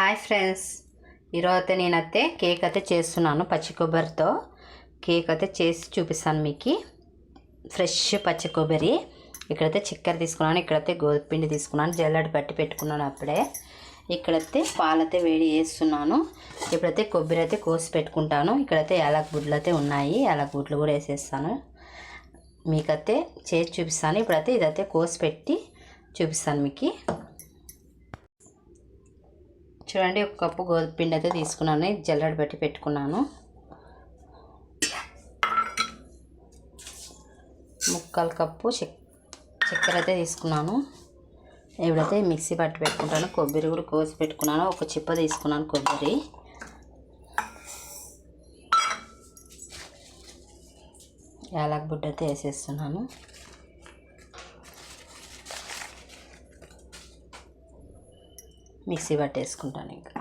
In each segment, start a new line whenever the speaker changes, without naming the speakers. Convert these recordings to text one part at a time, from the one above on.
Hi friends ఈరోజు అయితే నేనైతే కేక్ అయితే చేస్తున్నాను పచ్చి కొబ్బరితో. కేక్ అయితే చేసి చూపిస్తాను మీకు. ఫ్రెష్ పచ్చి కొబ్బరి. ఇక్కడైతే చక్కెర తీసుకున్నాను ఇక్కడైతే గోధుమ పిండి తీసుకున్నాను జల్లడి పట్టి పెట్టుకున్నాను అప్పుడే. ఇక్కడైతే పాలైతే వేడి చేస్తున్నాను. ఇప్పుడైతే కొబ్బరి అయితే కోసి పెట్టుకుంటాను. ఇక్కడైతే యాలక్ గుడ్లు అయితే ఉన్నాయి యాలక్ గుడ్లు కూడా వేసేస్తాను. మీకైతే చేసి చూపిస్తాను. ఇప్పుడైతే ఇదైతే కోసి పెట్టి చూపిస్తాను మీకు. చూడండి ఒక కప్పు గోధుమ పిండి అయితే తీసుకున్నాను. జల్లడి పెట్టి పెట్టుకున్నాను. ముక్కలు కప్పు చక్కెర అయితే తీసుకున్నాను. ఇప్పుడైతే మిక్సీ పట్టి పెట్టుకుంటాను. కొబ్బరి కూడా కోసి పెట్టుకున్నాను. ఒక చిప్ప తీసుకున్నాను కొబ్బరి. యాలక్ బుడ్డ అయితే వేసేస్తున్నాను. మిక్సీ పట్టేసుకుంటాను ఇంకా.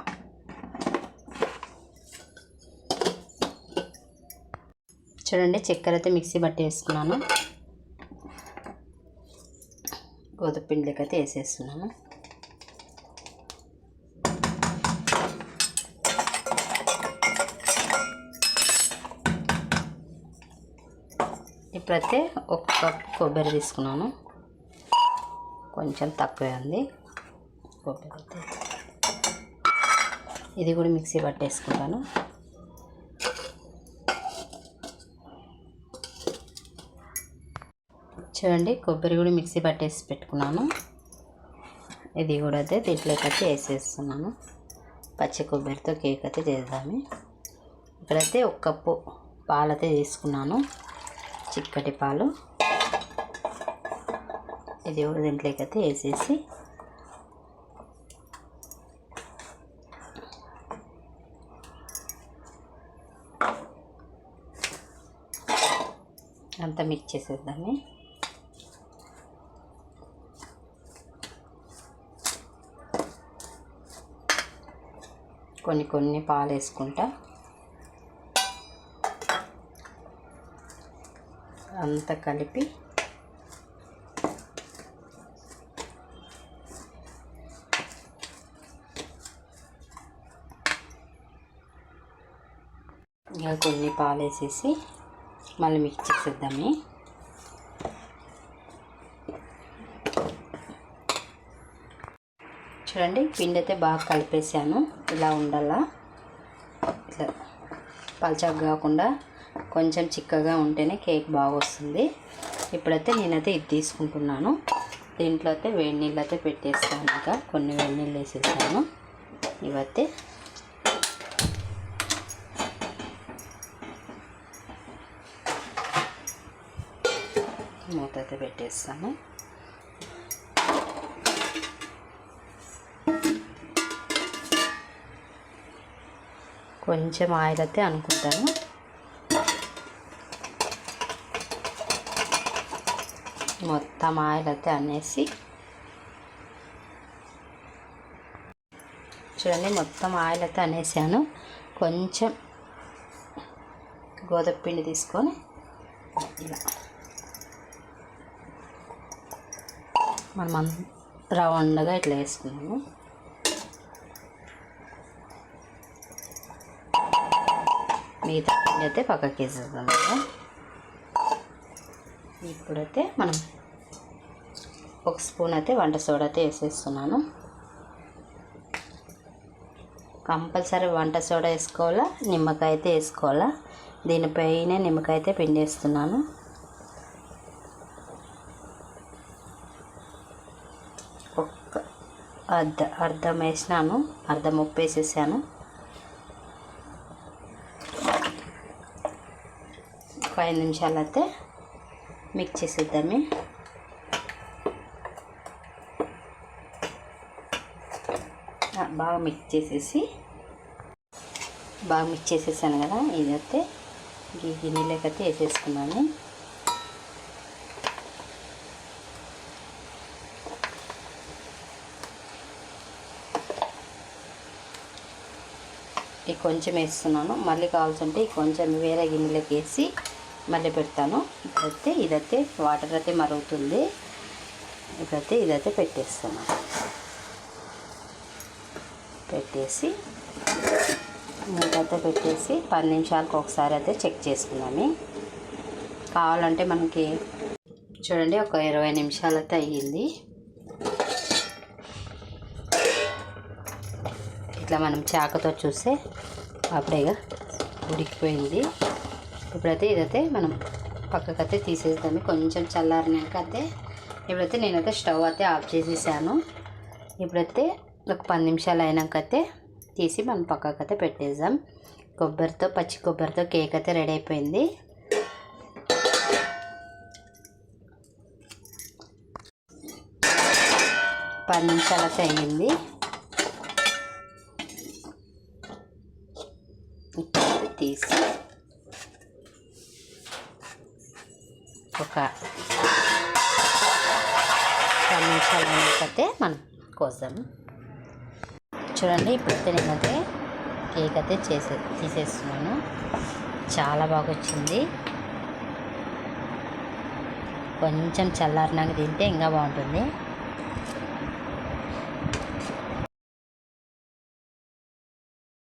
చూడండి చక్కెర అయితే మిక్సీ పట్టేసుకున్నాను. గోధుమ పిండికి అయితే వేసేస్తున్నాను. ఇప్పుడైతే ఒక కప్ కొబ్బరి తీసుకున్నాను. కొంచెం తక్కువే ఉంది. కొబ్బరి ఇది కూడా మిక్సీ పట్టేసుకుంటాను. చూడండి కొబ్బరి కూడా మిక్సీ పట్టేసి పెట్టుకున్నాను. ఇది కూడా అయితే దీంట్లోకి అయితే వేసేస్తున్నాను పచ్చి కొబ్బరితో కేక్ అయితే చేద్దాము. ఇక్కడైతే ఒక కప్పు పాలు అయితే తీసుకున్నాను. చిక్కటి పాలు. ఇది కూడా దీంట్లోకి అయితే వేసేసి అంతా మిక్స్ చేసేద్దాము. కొన్ని కొన్ని పాలు వేసుకుంటా. అంతా కలిపి ఇంకా కొన్ని పాలు వేసేసి మళ్ళీ మిక్స్ చేసేద్దాము. చూడండి పిండి అయితే బాగా కలిపేసాను ఇలా ఉండాలా? ఇట్లా పల్చగా కాకుండా కొంచెం చిక్కగా ఉంటేనే కేక్ బాగా వస్తుంది. ఇప్పుడైతే నేనైతే ఇది తీసుకుంటున్నాను. దీంట్లో అయితే వేడి నీళ్ళు అయితే పెట్టేస్తాను ఇంకా. కొన్ని వేడి నీళ్ళు వేసేసాను. ఇవైతే మూత అయితే పెట్టేస్తాను. కొంచెం ఆయిల్ అయితే అనుకుంటాను. మొత్తం ఆయిల్ అయితే అనేసి చూడండి మొత్తం ఆయిల్ అయితే అనేసాను. కొంచెం గోధుమ పిండి తీసుకొని ఇలా. మనం రౌండ్గా ఇట్లా వేసుకున్నాము మిగతా పిండి అయితే పక్కకి వేసేద్దాం కదా. ఇప్పుడైతే మనం ఒక స్పూన్ అయితే వంట సోడా అయితే వేసేస్తున్నాను. కంపల్సరీ వంట సోడా వేసుకోవాలా? నిమ్మకాయ అయితే వేసుకోవాలా? దీనిపైన నిమ్మకాయ అయితే పిండి వేస్తున్నాను అర్ధ అర్ధం వేసినాను అర్ధం ఉప్పు వేసేసాను ఒక ఐదు నిమిషాలు అయితే మిక్స్ చేసేద్దాము బాగా మిక్స్ చేసేసి బాగా మిక్స్ చేసేసాను కదా ఇదైతే ఈ అయితే వేసేసుకున్నాను. ఈ కొంచెం వేస్తున్నాను. మళ్ళీ కావాల్సింటే ఈ కొంచెం వేరే గిన్నెలోకి వేసి మళ్ళీ పెడతాను. ఇప్పుడైతే ఇదైతే వాటర్ అయితే మరుగుతుంది. ఇప్పుడైతే ఇదైతే పెట్టేస్తాను పెట్టేసి మూతతో పెట్టేసి పది నిమిషాలకు ఒకసారి అయితే చెక్ చేసుకున్నాము. కావాలంటే మనకి చూడండి ఒక ఇరవై నిమిషాలు అయితే అయ్యింది. ఇట్లా మనం చాకతో చూస్తే అప్పుడేగా ఉడికిపోయింది. ఇప్పుడైతే ఇదైతే మనం పక్కకైతే తీసేద్దాము కొంచెం చల్లారినాక అయితే ఇప్పుడైతే నేనైతే స్టవ్ అయితే ఆఫ్ చేసేసాను. ఇప్పుడైతే ఒక పది నిమిషాలు అయినాక అయితే తీసి మనం పక్కకైతే పెట్టేద్దాం. కొబ్బరితో పచ్చి కొబ్బరితో కేక్ అయితే రెడీ అయిపోయింది. పది నిమిషాలు అయితే అయ్యింది. తీసి ఒక పది నిమిషాలు అయినాకైతే మనం కోసాము చూడండి ఇప్పుడైతే నేనైతే కేక్ అయితే చేసే తీసేస్తున్నాను. చాలా బాగా వచ్చింది కొంచెం చల్లారినాక తింటే ఇంకా బాగుంటుంది.